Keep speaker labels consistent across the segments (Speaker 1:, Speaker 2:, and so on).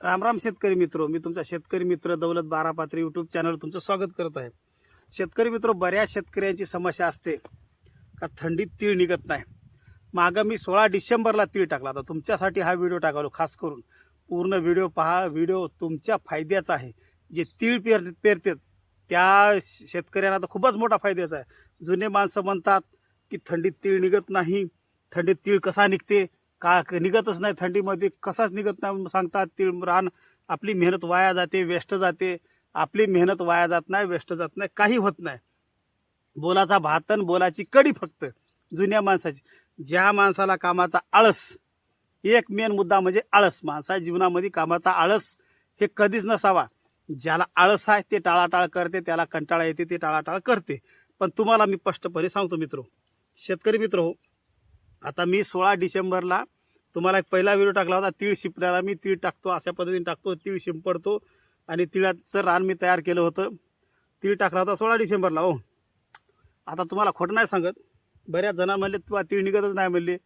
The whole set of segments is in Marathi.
Speaker 1: राम राम शेतकरी मित्र मी तुमचा शेतकरी मित्र दौलत बारापात्री यूट्यूब चॅनल तुमचं स्वागत करत आहे. शेतकरी मित्र बऱ्याच शेतकऱ्यांची समस्या असते का थंडीत तीळ निघत नाही. मागं मी सोळा डिसेंबरला तीळ टाकला. होता तुमच्यासाठी हा व्हिडिओ टाकालो खास करून पूर्ण व्हिडिओ पहा. व्हिडिओ तुमच्या फायद्याचा आहे. जे तीळ पेर पेरतात त्या शेतकऱ्यांना तर खूपच मोठा फायद्याचा आहे. जुने माणसं म्हणतात की थंडीत तीळ निघत नाही. थंडीत तीळ कसा निघते? का निघतच नाही थंडीमध्ये? कसाच निघत नाही सांगतात तीळ रान आपली मेहनत वाया जाते वेस्ट जाते. आपली मेहनत वाया जात नाही वेस्ट जात नाही काही होत नाही. बोलाचा भातन बोलाची कडी फक्त जुन्या माणसाची. ज्या माणसाला कामाचा आळस एक मेन मुद्दा म्हणजे आळस. माणसा जीवनामध्ये कामाचा आळस हे कधीच नसावा. ज्याला आळस आहे ते टाळाटाळ करते त्याला कंटाळा येते ते टाळाटाळ करते. पण तुम्हाला मी स्पष्टपणे सांगतो मित्र शेतकरी मित्र हो आता मी सोळा डिसेंबरला तुम्हाला एक पहिला व्हिडिओ टाकला होता तीळ शिंपण्याला मी तीळ टाकतो अशा पद्धतीने टाकतो तीळ शिंपडतो आणि तिळाचं रान मी तयार केलं होतं. तीळ टाकला होता सोळा डिसेंबरला हो. आता तुम्हाला खोटं नाही सांगत. बऱ्याच जणांना म्हणले तू तीळ निघतच नाही म्हणले.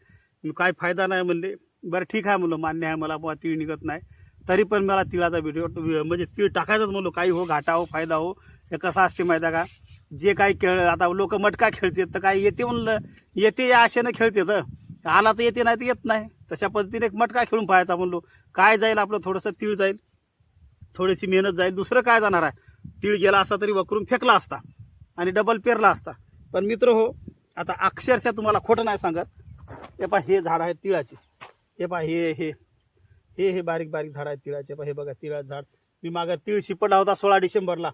Speaker 1: काय फायदा नाही म्हणले. बरं ठीक आहे म्हणलं. मान्य आहे मला बुवा तीळ निघत नाही. तरी पण मला तिळाचा व्हिडिओ म्हणजे तीळ टाकायचंच म्हणलो. काही हो घाटा हो फायदा हो हे कसं असते माहिती आहे का? जे काही खेळ आता लोक मटका खेळतात तर काय येते म्हणलं? येते या आशेनं खेळते तर आला तर येते नाही तर येत नाही. तशा पद्धतीने एक मटका खेळून पाहायचा म्हणलो. काय जाईल आपलं? थोडंसं तीळ जाईल. थोडीशी मेहनत जाईल. दुसरं काय जाणार आहे? तीळ गेला असता तरी वकरून फेकला असता आणि डबल पेरला असता. पण मित्र हो आता अक्षरशः तुम्हाला खोटं नाही सांगत. हे पहा हे झाड आहे तिळाचे. हे पहा हे हे. हे हे बारीक बारीक झाड आहेत तिळाचे. पा हे बघा तिळाचं झाड. मी मागं तीळ शिपडला होता सोळा डिसेंबरला.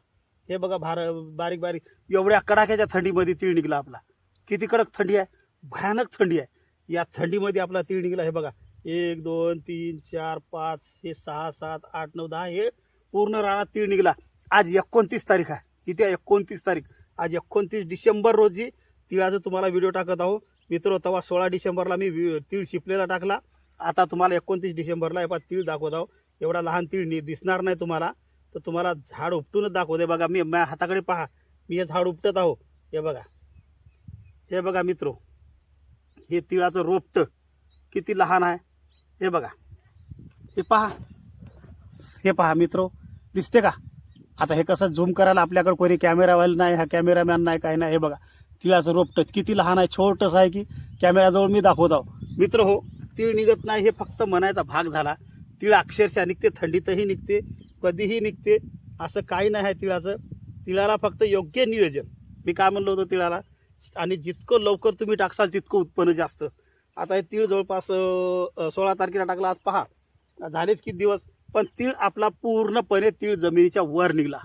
Speaker 1: हे बघा भार बारीक बारीक. एवढ्या कडाक्याच्या थंडीमध्ये तीळ निघला आपला. किती कडक थंडी आहे? भयानक थंडी आहे. या थंडीमध्ये आपला तीळ निघाला. हे बघा. एक दोन तीन चार पाच हे सहा सात आठ नऊ दहा हे पूर्ण रानात तीळ निघाला. आज एकोणतीस तारीख आहे. किती आहे? एकोणतीस तारीख. आज एकोणतीस डिसेंबर रोजी तिळाचा तुम्हाला व्हिडिओ टाकत आहो. मित्र तेव्हा सोळा डिसेंबरला मी वि- तीळ शिपलेला टाकला. आता तुम्हाला एकोणतीस डिसेंबरला हे तीळ दाखवत आहो. एवढा लहान तीळ नि दिसणार नाही तुम्हाला. तर तुम्हाला झाड उपटूनच दाखवते. बघा मी माझ्या हाताकडे पहा. मी हे झाड उपटत आहो. हे बघा. हे बघा मित्रो. हे तिळाचं रोपटं किती लहान आहे? हे बघा. हे पहा. हे पहा मित्र दिसते का? आता हे कसं झूम करायला आपल्याकडे कोणी कॅमेरावाला नाही हा कॅमेरामॅन नाही काय नाही. हे बघा तिळाचं रोपटं किती लहान आहे छोटंसं आहे की कॅमेराजवळ मी दाखवत आहो. मित्र हो तीळ निघत नाही हे फक्त म्हणायचा भाग झाला. तीळ अक्षरशः निघते थंडीतही निघते कधीही निघते असं काही नाही आहे तिळाचं. तिळाला फक्त योग्य नियोजन. मी काय म्हणलो होतो तिळाला? आणि जितकं लवकर तुम्ही टाकसाल तितकं उत्पन्न जास्त. आता हे तीळ जवळपास सोळा तारखेला टाकला आज पहा. झालेच किती दिवस? पण तीळ आपला पूर्णपणे तीळ जमिनीच्या वर निघला.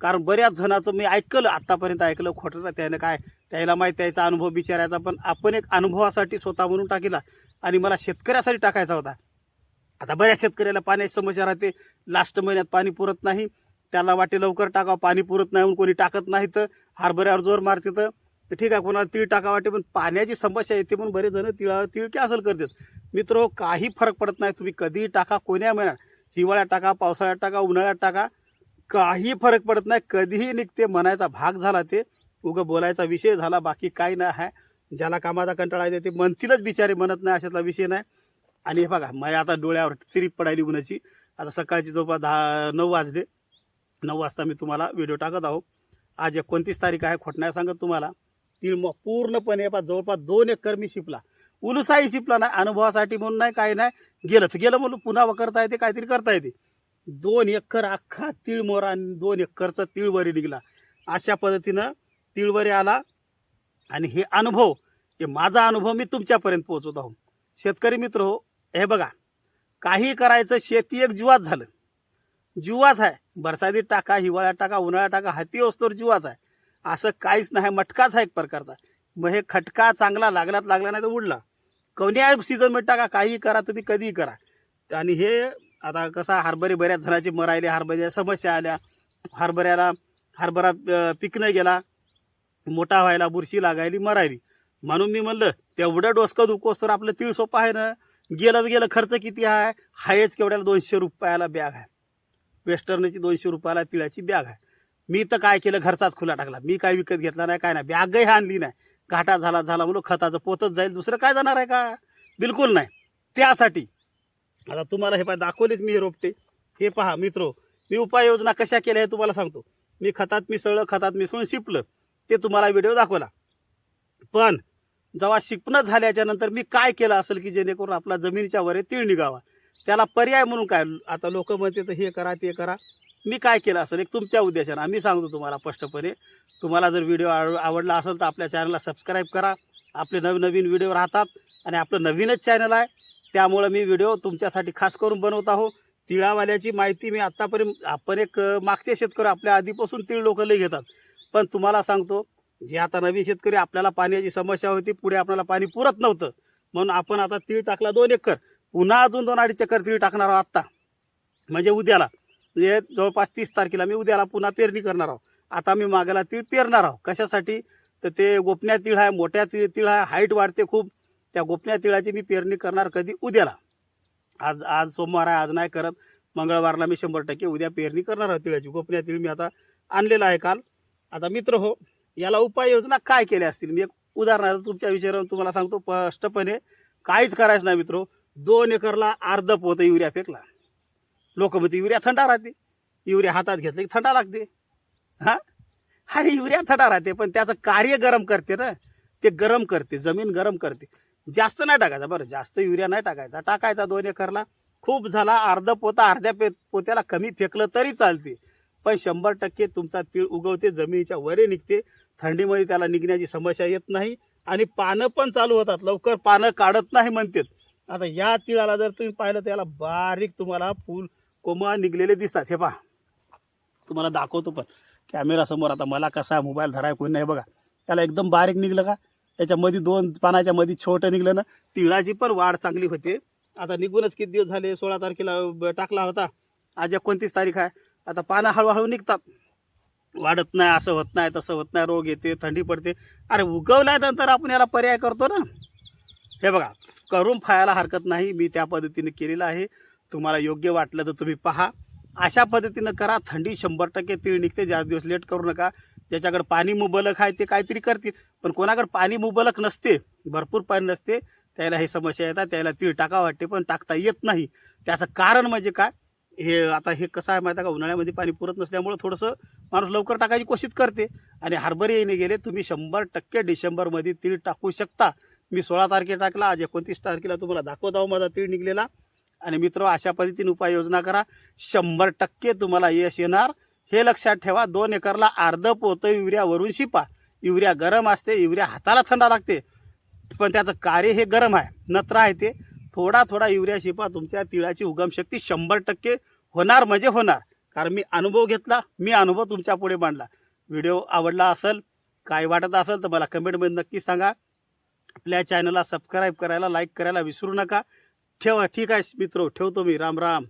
Speaker 1: कारण बऱ्याच जणाचं मी ऐकलं आत्तापर्यंत ऐकलं खोटं ना त्यानं काय त्याला माहीत त्याचा अनुभव विचारायचा पण आपण एक अनुभवासाठी स्वतः म्हणून टाकीला आणि मला शेतकऱ्यासाठी टाकायचा होता. आता बऱ्याच शेतकऱ्याला पाण्याची समस्या राहते. लास्ट महिन्यात पाणी पुरत नाही. त्याला वाटे लवकर टाकावं पाणी पुरत नाही म्हणून कोणी टाकत नाही तर हरभऱ्यावर जोर मारते तर. तर ठीक आहे कोणाला तीळ टाका वाटते पण पाण्याची समस्या येते पण बरेच जण तिळा तीळ कॅन्सल करतात. मित्र हो, काही फरक पडत नाही तुम्ही कधीही टाका कोण्या महिन्यात. हिवाळ्यात टाका पावसाळ्यात टाका उन्हाळ्यात टाका काही फरक पडत नाही कधीही निघते म्हणायचा भाग झाला ते. उगं बोलायचा विषय झाला बाकी काही नाही आहे. ज्याला कामाचा कंटाळा येते ते म्हणतीलच बिचारे म्हणत नाही अशातला विषय नाही. आणि हे बघा माझ्या आता डोळ्यावर तिरी पडायली उन्हाची. आता सकाळची जवळपास दहा नऊ वाजले. नऊ वाजता मी तुम्हाला व्हिडिओ टाकत आहो. आज एकोणतीस तारीख आहे खोटण्या सांगत तुम्हाला. तीळ मग पूर्णपणे जवळपास दोन एकर मी शिपला. उलसाही शिपला नाही अनुभवासाठी म्हणून नाही काही नाही. गेलं तर गेलं म्हणून पुन्हा करता येते काहीतरी करता येते. दोन एकर अख्खा तिळमोरा आणि दोन एकरचा तिळवरी निघला. अशा पद्धतीनं तिळवरी आला आणि हे अनुभव हे माझा अनुभव मी तुमच्यापर्यंत पोहोचवत आहो. शेतकरी मित्र हो हे बघा काही करायचं शेती एक जीवाच झालं. जीवाच आहे. बरसातीत टाका हिवाळ्यात टाका उन्हाळ्यात टाका हाती असतो जीवाच आहे. असं काहीच नाही मटकाच आहे एक प्रकारचा. मग हे खटका चांगला लागलात लागला नाही तर उडला कोण्या सीझनमध्ये टाका काहीही करा तुम्ही कधीही करा. आणि हे आता कसा हरभरे बऱ्याच जणांचे मरायले हरभऱ्या समस्या आल्या. हरभऱ्याला हरभरा अं, पिकणं गेला. मोठा व्हायला बुरशी लागायली मरायली म्हणून मी म्हणलं तेवढं डोसकं दुखोस तर आपलं तीळ सोपं आहे ना. गेलं तर गेलं खर्च किती आहे? हायच केवढ्याला दोनशे रुपयाला बॅग आहे. वेस्टर्नची दोनशे रुपयाला तिळाची बॅग आहे. मी तर काय केलं घरचाच खुला टाकला. मी काय विकत घेतला नाही काय नाही. बॅगही आणली नाही. घाटा झाला झाला म्हणून खताचं पोतच जाईल. दुसरं काय जाणार आहे का? बिलकुल नाही. त्यासाठी. आता तुम्हाला हे पाय दाखवलेच मी हे रोपटे. हे पहा मित्रो मी उपाययोजना कशा केल्या हे तुम्हाला सांगतो. मी खतात मिसळलं खतात मिसळून शिपलं. ते तुम्हाला व्हिडिओ दाखवला. पण जेव्हा शिकणं झाल्याच्यानंतर मी काय केलं असेल की जेणेकरून आपला जमिनीच्या वर तीळ निघावा? त्याला पर्याय म्हणून काय? आता लोक म्हणते तर हे करा ते करा. मी काय केलं असेल? एक तुमच्या उद्देशानं. आम्ही सांगतो तुम्हाला स्पष्टपणे. तुम्हाला जर व्हिडिओ आव- आवडला असेल तर आपल्या चॅनलला सबस्क्राईब करा. आपले नवनवीन व्हिडिओ राहतात आणि आपलं नवीनच चॅनल आहे. त्यामुळं मी व्हिडिओ तुमच्यासाठी खास करून बनवत आहो. तिळावाल्याची माहिती मी आत्तापर्यंत आपण एक मागचे शेतकरी आपल्या आधीपासून तीळ लोक लई घेतात. पण तुम्हाला सांगतो जे आता नवीन शेतकरी आपल्याला पाण्याची समस्या होती पुढे आपल्याला पाणी पुरत नव्हतं. म्हणून आपण आता तीळ टाकला दोन एकर. पुन्हा अजून दोन अडीच एकर तीळ टाकणार आहोत आत्ता. म्हणजे उद्याला. म्हणजे जवळपास तीस तारखेला मी उद्याला पुन्हा पेरणी करणार आहोत आता मी मागायला तीळ पेरणार आहोत कशासाठी? तर ते गोपण्या तीळ आहे मोठ्या तीळ तीळ आहे हाईट वाढते खूप. त्या गोपण्या तिळाची मी पेरणी करणार कधी? उद्याला. आज आज सोमवार आहे आज नाही करत. मंगळवारला मी शंभर टक्के उद्या पेरणी करणार आहे तिळाची. गोपनीय तीळ मी आता आणलेला आहे काल. आता मित्र हो याला उपाययोजना काय केल्या असतील? मी एक उदाहरणार्थ तुमच्या विषयावर तुम्हाला सांगतो. स्पष्टपणे काहीच करायचं नाही मित्र हो. दोन एकरला अर्ध पोतं युरिया फेकला. लोक म्हणते युरिया थंडा राहते. युरिया हातात घेतलं की थंडा लागते. हां? अरे युरिया थंडा राहते पण त्याचं कार्य गरम करते ना. ते गरम करते जमीन गरम करते. जास्त नाही टाकायचा बरं जास्त युरिया नाही टाकायचा. टाकायचा दोन एकरला. खूप झाला अर्ध पोता अर्ध्या पे पोत्याला कमी फेकलं तरी चालते. पण शंभर टक्के तुमचा तीळ उगवते जमिनीच्या वरे निघते. थंडीमध्ये त्याला निघण्याची समस्या येत नाही आणि पानं पण चालू होतात लवकर पानं काढत नाही म्हणतात. आता या तिळाला जर तुम्ही पाहिलं तर याला बारीक तुम्हाला फूल कोमा निघलेले दिसतात. हे पहा. तुम्हाला दाखवतो पण. कॅमेरासमोर आता मला कसा मोबाईल धराय कोणी नाही बघा. त्याला एकदम बारीक निघलं का? याच्यामध्ये दोन पानाच्या मध्ये छोटं निघलं ना तिळाची पण वाढ चांगली होते. आता निघूनच किती दिवस झाले? सोळा तारखेला टाकला होता. आज एकोणतीस तारीख आहे. आता पानं हळूहळू निघतात. वाढत नाही असं होत नाही तसं होत नाही. रोग येते थंडी पडते. अरे उगवल्यानंतर आपण याला पर्याय करतो ना. हे बघा करून फायला हरकत नाही मी त्या पद्धतीने केलेलं आहे. तुम्हाला योग्य वाटलं तर तुम्ही पहा. अशा पद्धतीनं करा थंडी शंभर टक्के तीळ निघते जास्त दिवस लेट करू नका. ज्याच्याकडे पाणी मुबलक आहे ते काहीतरी करतील. पण कोणाकडे पाणी मुबलक नसते भरपूर पाणी नसते त्याला हे समस्या येतात त्याला तीळ टाका वाटते पण टाकता येत नाही. त्याचं कारण म्हणजे काय? हे आता हे कसं आहे माहिती आहे का? उन्हाळ्यामध्ये पाणी पुरत नसल्यामुळं थोडंसं माणूस लवकर टाकायची कोशिश करते. आणि हरभरे येणे गेले तुम्ही शंभर टक्के डिसेंबरमध्ये तीळ टाकू शकता. मी सोळा तारखेला टाकला आज एकोणतीस तारखेला तुम्हाला दाखवत आहो माझा तीळ निघलेला. आणि मित्र अशा पद्धतीने उपाययोजना करा. शंभर टक्के तुम्हाला यश येणार. हे लक्षात ठेवा दोन एकरला अर्ध पोतं युरियावरून शिपा. युरिया गरम असते युरिया हाताला थंडा लागते. पण त्याचं कार्य हे गरम आहे नत्र आहे ते. थोडा थोडा युरिया शिपा तुमच्या तिळाची उगमशक्ती शंभर टक्के होणार म्हणजे होणार. कारण मी अनुभव घेतला मी अनुभव तुमच्यापुढे मांडला. व्हिडिओ आवडला असेल काय वाटत असेल तर मला कमेंटमध्ये नक्की सांगा. आपल्या चॅनलला सबस्क्राईब करायला लाईक करायला विसरू नका. ठेवा ठीक आहे मित्र ठेवतो मी. राम राम.